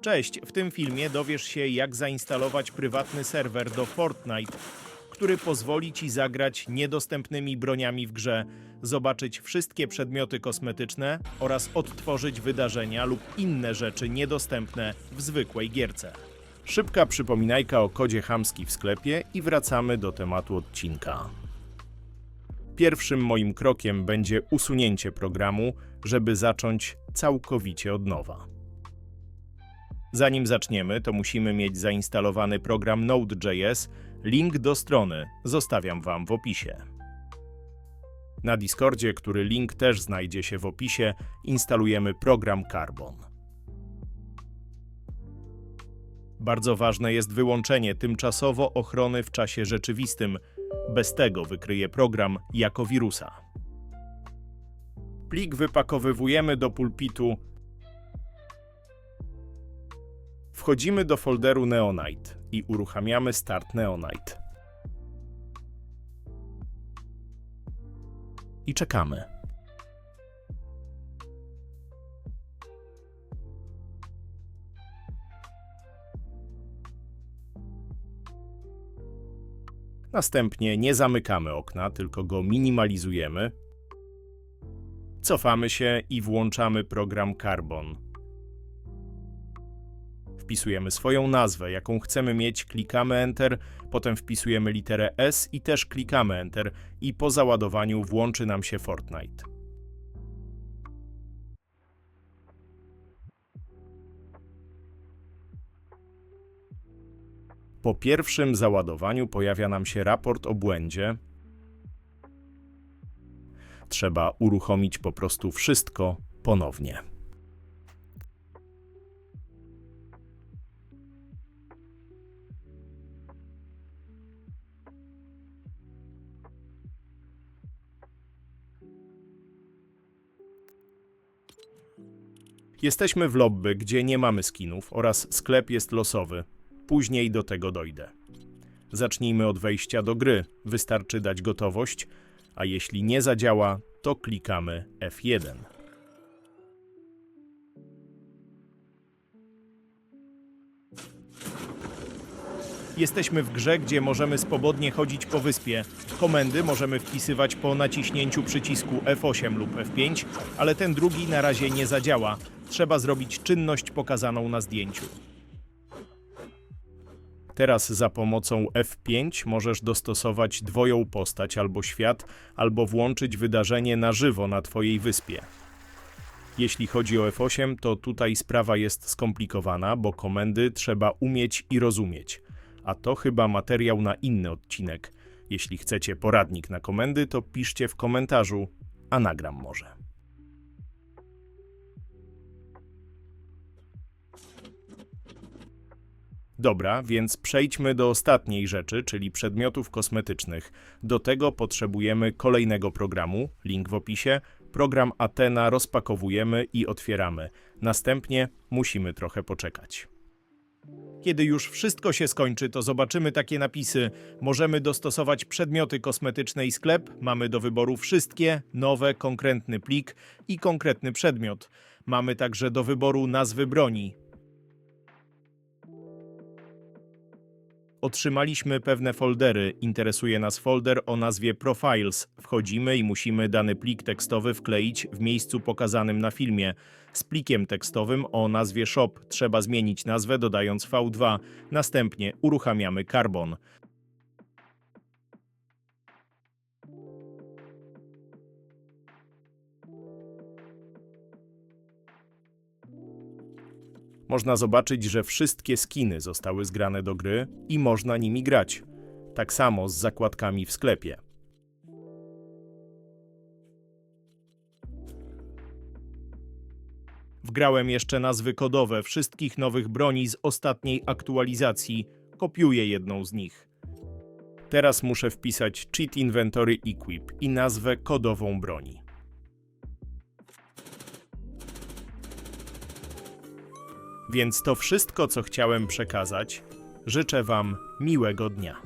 Cześć, w tym filmie dowiesz się, jak zainstalować prywatny serwer do Fortnite, który pozwoli ci zagrać niedostępnymi broniami w grze, zobaczyć wszystkie przedmioty kosmetyczne oraz odtworzyć wydarzenia lub inne rzeczy niedostępne w zwykłej gierce. Szybka przypominajka o kodzie Hamski w sklepie i wracamy do tematu odcinka. Pierwszym moim krokiem będzie usunięcie programu, żeby zacząć całkowicie od nowa. Zanim zaczniemy, to musimy mieć zainstalowany program Node.js. Link do strony zostawiam Wam w opisie. Na Discordzie, który link też znajdzie się w opisie, instalujemy program Carbon. Bardzo ważne jest wyłączenie tymczasowo ochrony w czasie rzeczywistym. Bez tego wykryje program jako wirusa. Plik wypakowywujemy do pulpitu Wchodzimy do folderu Neonite i uruchamiamy Start Neonite. I czekamy. Następnie nie zamykamy okna, tylko go minimalizujemy. Cofamy się i włączamy program Carbon. Wpisujemy swoją nazwę, jaką chcemy mieć, klikamy Enter, potem wpisujemy literę S i też klikamy Enter i po załadowaniu włączy nam się Fortnite. Po pierwszym załadowaniu pojawia nam się raport o błędzie. Trzeba uruchomić po prostu wszystko ponownie. Jesteśmy w lobby, gdzie nie mamy skinów oraz sklep jest losowy. Później do tego dojdę. Zacznijmy od wejścia do gry. Wystarczy dać gotowość, a jeśli nie zadziała, to klikamy F1. Jesteśmy w grze, gdzie możemy swobodnie chodzić po wyspie. Komendy możemy wpisywać po naciśnięciu przycisku F8 lub F5, ale ten drugi na razie nie zadziała. Trzeba zrobić czynność pokazaną na zdjęciu. Teraz za pomocą F5 możesz dostosować dwoją postać albo świat, albo włączyć wydarzenie na żywo na Twojej wyspie. Jeśli chodzi o F8, to tutaj sprawa jest skomplikowana, bo komendy trzeba umieć i rozumieć. A to chyba materiał na inny odcinek. Jeśli chcecie poradnik na komendy, to piszcie w komentarzu, a nagram może. Dobra, więc przejdźmy do ostatniej rzeczy, czyli przedmiotów kosmetycznych. Do tego potrzebujemy kolejnego programu, link w opisie. Program Athena rozpakowujemy i otwieramy. Następnie musimy trochę poczekać. Kiedy już wszystko się skończy, to zobaczymy takie napisy. Możemy dostosować przedmioty kosmetyczne i sklep. Mamy do wyboru wszystkie, nowe, konkretny plik i konkretny przedmiot. Mamy także do wyboru nazwy broni. Otrzymaliśmy pewne foldery. Interesuje nas folder o nazwie Profiles. Wchodzimy i musimy dany plik tekstowy wkleić w miejscu pokazanym na filmie. Z plikiem tekstowym o nazwie Shop trzeba zmienić nazwę dodając V2. Następnie uruchamiamy Carbon. Można zobaczyć, że wszystkie skiny zostały zgrane do gry i można nimi grać. Tak samo z zakładkami w sklepie. Wgrałem jeszcze nazwy kodowe wszystkich nowych broni z ostatniej aktualizacji. Kopiuję jedną z nich. Teraz muszę wpisać Cheat Inventory Equip i nazwę kodową broni. Więc to wszystko, co chciałem przekazać. Życzę Wam miłego dnia.